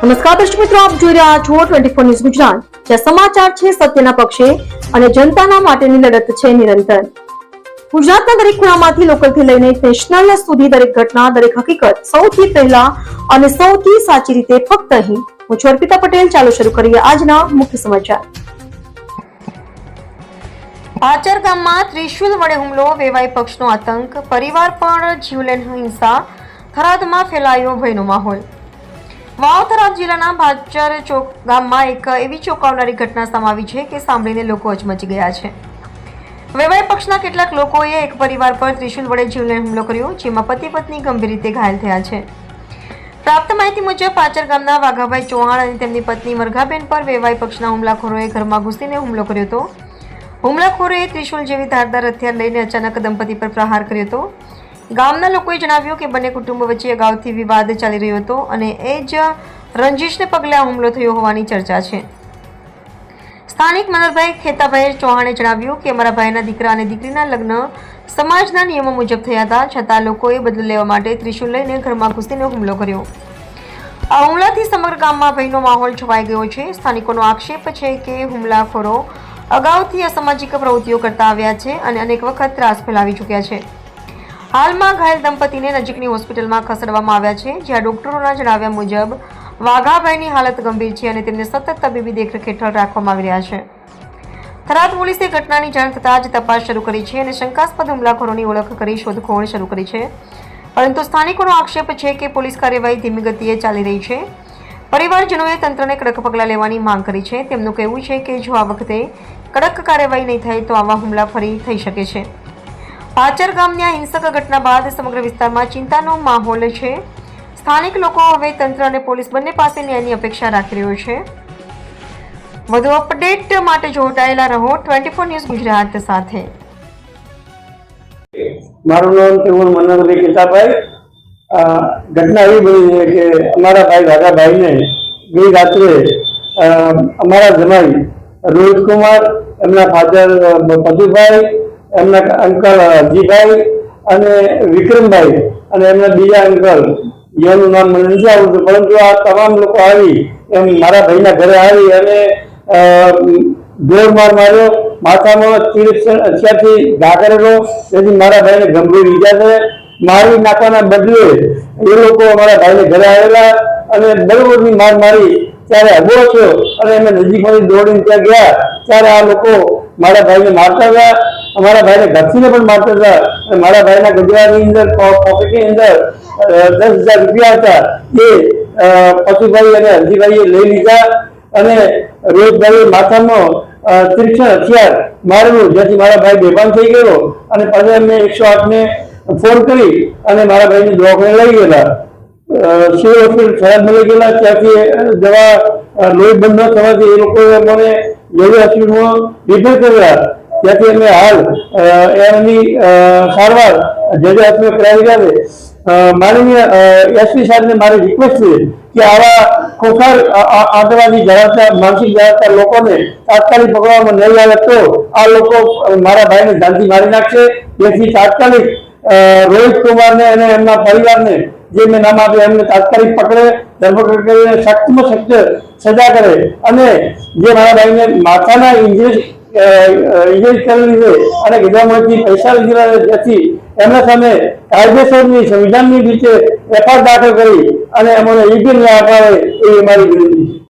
નમસ્કાર દર્શક મિત્રો, આપ જોઈ રહ્યા છો ટ્વેન્ટી ફોર ન્યૂઝ ગુજરાત. જ્યાં સમાચાર છે સત્યના પક્ષે અને જનતાના માટેની લડત છે નિરંતર. ગુજરાતના દરેક ખૂણામાંથી લોકલથી લઈને નેશનલ સુધી દરેક ઘટના, દરેક હકીકત સૌથી પહેલા અને સૌથી સાચી રીતે ફક્ત અહીં. હું છું અર્પિતા પટેલ, ચાલો શરૂ કરીએ આજના મુખ્ય સમાચાર. પાચર ગામમાં ત્રિશુલ વડે હુમલો વેવાય પક્ષનો આતંક, પરિવાર પણ જીવલેણ હિંસા, થરાદમાં ફેલાયો ભયનો માહોલ. વાવ થરાદ જિલ્લાના ભાચર ચોક ગામમાં એક એવી ચોંકાવનારી ઘટના સમાવી છે કે સાંભળીને લોકો અચમચી ગયા છે. વેવાય પક્ષના કેટલાક લોકોએ એક પરિવાર પર ત્રિશુલ વડે જીવલેણ હુમલો કર્યો, જેમાં પતિ પત્ની ગંભીર રીતે ઘાયલ થયા છે. પ્રાપ્ત માહિતી મુજબ, પાચર ગામના વાઘાભાઈ ચૌહાણ અને તેમની પત્ની મરઘાબેન પર વેવાય પક્ષના હુમલાખોરોએ ઘરમાં ઘૂસીને હુમલો કર્યો હતો. હુમલાખોરોએ ત્રિશુલ જેવી ધારદાર હથિયાર લઈને અચાનક દંપતી પર પ્રહાર કર્યો હતો. ગામના લોકોએ જણાવ્યું કે બંને કુટુંબ વચ્ચે અગાઉથી વિવાદ ચાલી રહ્યો હતો અને એ જ રંજીશને પગલે આ હુમલો થયો હોવાની ચર્ચા છે. સ્થાનિક મનોહરભાઈ ખેતાભાઈ ચૌહાણે જણાવ્યું કે અમારા ભાઈના દીકરા અને દીકરીના લગ્ન સમાજના નિયમો મુજબ થયા હતા, છતાં લોકોએ બદલો લેવા માટે ત્રિશુલ લઈને ઘરમાં ઘૂસીને હુમલો કર્યો. આ હુમલાથી સમગ્ર ગામમાં ભયનો માહોલ છવાઈ ગયો છે. સ્થાનિકોનો આક્ષેપ છે કે હુમલાખોરો અગાઉથી અસામાજિક પ્રવૃત્તિઓ કરતા આવ્યા છે અને અનેક વખત ત્રાસ ફેલાવી ચૂક્યા છે. હાલમાં ઘાયલ દંપતીને નજીકની હોસ્પિટલમાં ખસેડવામાં આવ્યા છે, જ્યાં ડોક્ટરોના જણાવ્યા મુજબ વાઘાભાઈની હાલત ગંભીર છે અને તેમને સતત તબીબી દેખરેખ હેઠળ રાખવામાં આવી રહ્યા છે. થરાદ પોલીસે ઘટનાની જાણ થતાં જ તપાસ શરૂ કરી છે અને શંકાસ્પદ હુમલાખોરોની ઓળખ કરી શોધખોળ શરૂ કરી છે. પરંતુ સ્થાનિકોનો આક્ષેપ છે કે પોલીસ કાર્યવાહી ધીમી ગતિએ ચાલી રહી છે. પરિવારજનોએ તંત્રને કડક પગલાં લેવાની માંગ કરી છે. તેમનું કહેવું છે કે જો આ વખતે કડક કાર્યવાહી નહીં થાય તો આવા હુમલા ફરી થઈ શકે છે. પાચર ગામની આ હિંસક ઘટના બાદ સમગ્ર વિસ્તારમાં ચિંતાનો માહોલ છે. સ્થાનિક લોકો હવે તંત્ર અને પોલીસ બંને પાસે ન્યાયની અપેક્ષા રાખી રહ્યો છે. વધુ અપડેટ માટે જોડાયેલા રહો ટ્વેન્ટી ફોર ન્યૂઝ ગુજરાત સાથે. મારું નામ ત્રિભુવન મનોહરભાઈ કેતાભાઈ ઘટના એવી બની છે કે અમારા ભાઈ દાદાભાઈને ગઈ રાત્રે અમારા જમાઈ રોહિતકુમાર, એમના ફાધર પદુભાઈ એમના અંકલ હરજીભાઈ અને વિક્રમભાઈ અને એમના બીજા અંકલ. જેનું નામ મને નથી આવડતું પરંતુ આ તમામ લોકો આવી એમ મારા ભાઈના ઘરે આવી અને અ, માર માર્યો. માથામાં તીર અત્યારથી ઘા કરેલો તેથી મારા ભાઈને ગંભીર ઈજા છે મારી નાખવાના બદલે એ લોકો અમારા ભાઈને ઘરે આવેલા અને બરોબરની માર મારી ત્યારે અબો થયો અને અમે નજીકમાંથી દોડીને ત્યાં ગયા. ત્યારે આ લોકો મારા ભાઈને મારતા હતા અમારા ભાઈને ઘસીને પણ મારતા હતા. મારા ભાઈના ગજરાની અંદર પોકેટની અંદર દસ હજાર રૂપિયા હતા. એ પશુભાઈ અને હરજીભાઈએ લઈ લીધા. અને રોજભાઈએ માથામાં અ, તીક્ષ્ણ હથિયાર મારેલું. જેથી મારા ભાઈ બેભાન થઈ ગયો અને પછી અમે એકસો આઠને ફોન કરી અને મારા ભાઈને દવાખાને લઈ ગયેલા. સિવિલ હોસ્પિટલ થરાદમાં લઈ ગયેલા. ત્યાંથી દવા લોહી બંધ ન થવાથી એ લોકોએ અમને લેવી હોસ્પિટલમાં રિફર કરેલા ત્યાંથી અમે હાલ એમની સારવાર જે જે હાથમાં કરાવી રહ્યા છે માનનીય એસપી સાહેબને મારી રિક્વેસ્ટ છે કે આવા ખોખાર આતંકવાદી ધરાવતા માનસિક ધરાવતા લોકોને તાત્કાલિક પકડવામાં નહીં આવે તો આ લોકો મારા ભાઈને જાનથી મારી નાખશે. જેથી તાત્કાલિક રોહિત કુમારને અને એમના પરિવારને જે મેં નામ આપ્યું એમને તાત્કાલિક પકડે, ધરપકડ કરીને સખ્તમાં સખ્ત સજા કરે અને જે મારા ભાઈને માથાના ઇન્જરી છે અને ગીધામાંથી પૈસા લીધેલા જેથી એમના સામે કાયદેસરની સંવિધાનની રીતે એફઆઈઆર દાખલ કરી અને એમને યોગ્ય ન્યાય અપાવે એવી મારી વિનંતી છે.